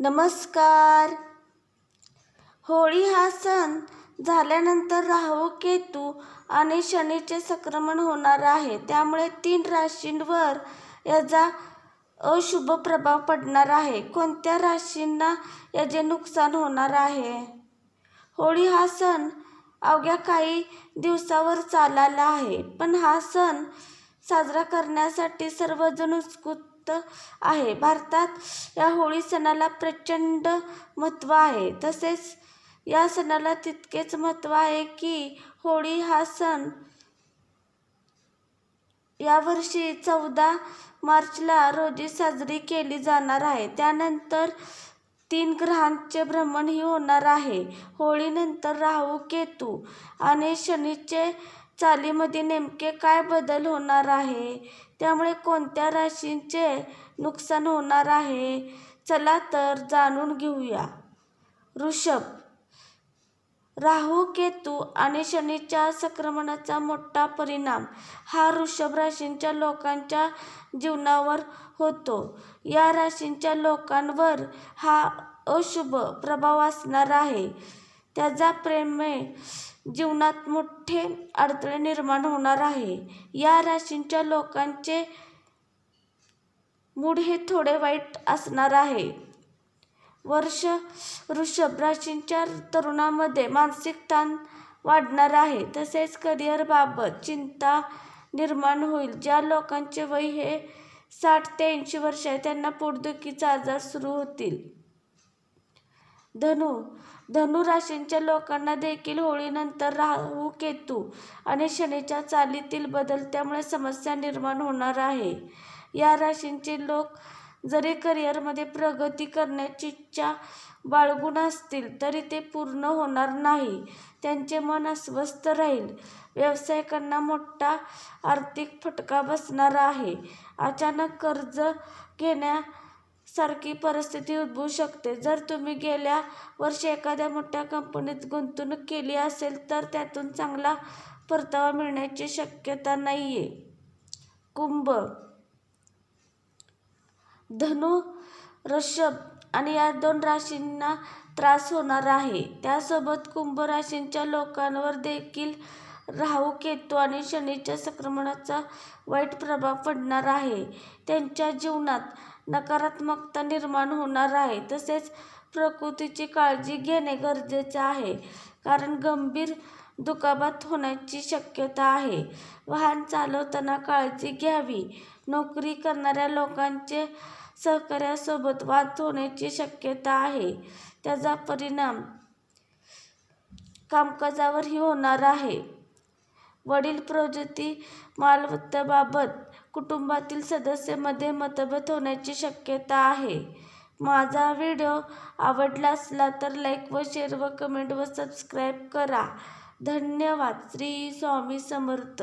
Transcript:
नमस्कार. होळी हा सण झाल्यानंतर राहू केतू आणि शनीचे संक्रमण होणार आहे. त्यामुळे तीन राशींवर याचा अशुभ प्रभाव पडणार आहे. कोणत्या राशींना याचे नुकसान होणार आहे? होळी हा सण अवघ्या काही दिवसावर चालला आहे पण हा सण साजरा करण्यासाठी सर्वजण उत्सुक आहे. भारतात या होळी सणाला प्रचंड महत्त्व आहे. तसेच या सणाला तितकेच महत्त्व आहे की होळी हा सण यावर्षी चौदा मार्चला रोजी साजरी केली जाणार आहे. त्यानंतर तीन ग्रहांचे भ्रमणही होणार आहे. होळीनंतर राहू केतू आणि शनीचे चालीमध्ये नेमके काय बदल होणार आहे? त्यामुळे कोणत्या राशींचे नुकसान होणार आहे? चला तर जाणून घेऊया. ऋषभ राहू केतू आणि शनीच्या संक्रमणाचा मोठा परिणाम हा वृषभ राशींच्या लोकांच्या जीवनावर होतो. या राशींच्या लोकांवर हा अशुभ प्रभाव असणार आहे. त्याचा प्रेमे जीवनात मोठे अडथळे निर्माण होणार आहे. या राशींच्या लोकांचे मूड हे थोडे वाईट असणार आहे. वर्ष वृषभ राशींच्या तरुणामध्ये मानसिक ताण वाढणार आहे. तसेच करिअरबाबत चिंता निर्माण होईल. ज्या लोकांचे वय हे साठ ते ऐंशी वर्ष आहे त्यांना पोटदुखीचा आजार सुरू होतील. धनु. धनु राशींच्या लोकांना देखील होळीनंतर राहू केतू आणि शनीच्या चालीतील बदल त्यामुळे समस्या निर्माण होणार आहे. या राशींचे लोक जरी करिअरमध्ये प्रगती करण्याची इच्छा बाळगून असतील तरी ते पूर्ण होणार नाही. त्यांचे मन अस्वस्थ राहील. व्यावसायिकांना मोठा आर्थिक फटका बसणार आहे. अचानक कर्ज घेण्या सारखी परिस्थिती उद्भवू शकते. जर तुम्ही गेल्या वर्षी एखाद्या मोठ्या कंपनीत गुंतवणूक केली असेल तर त्यातून चांगला परतावा मिळण्याची शक्यता नाही आहे कुंभ धनु ऋषभ आणि या दोन राशींना त्रास होणार आहे. त्यासोबत कुंभ राशींच्या लोकांवर देखील राहू केतू आणि शनीच्या संक्रमणाचा वाईट प्रभाव पडणार आहे. त्यांच्या जीवनात नकारात्मकता निर्माण होणार आहे. तसेच प्रकृतीची काळजी घेणे गरजेचे आहे. कारण गंभीर दुखापत होण्याची शक्यता आहे. वाहन चालवताना काळजी घ्यावी. नोकरी करणाऱ्या लोकांचे सहकार्यासोबत वाद होण्याची शक्यता आहे. त्याचा परिणाम कामकाजावरही होणार आहे. वडील प्रकृती मालमत्तेबाबत कुटुंबातील सदस्यांमध्ये मतभेद होण्याची शक्यता आहे. माझा व्हिडिओ आवडला असला तर लाईक व शेअर व कमेंट व सबस्क्राईब करा. धन्यवाद. श्री स्वामी समर्थ.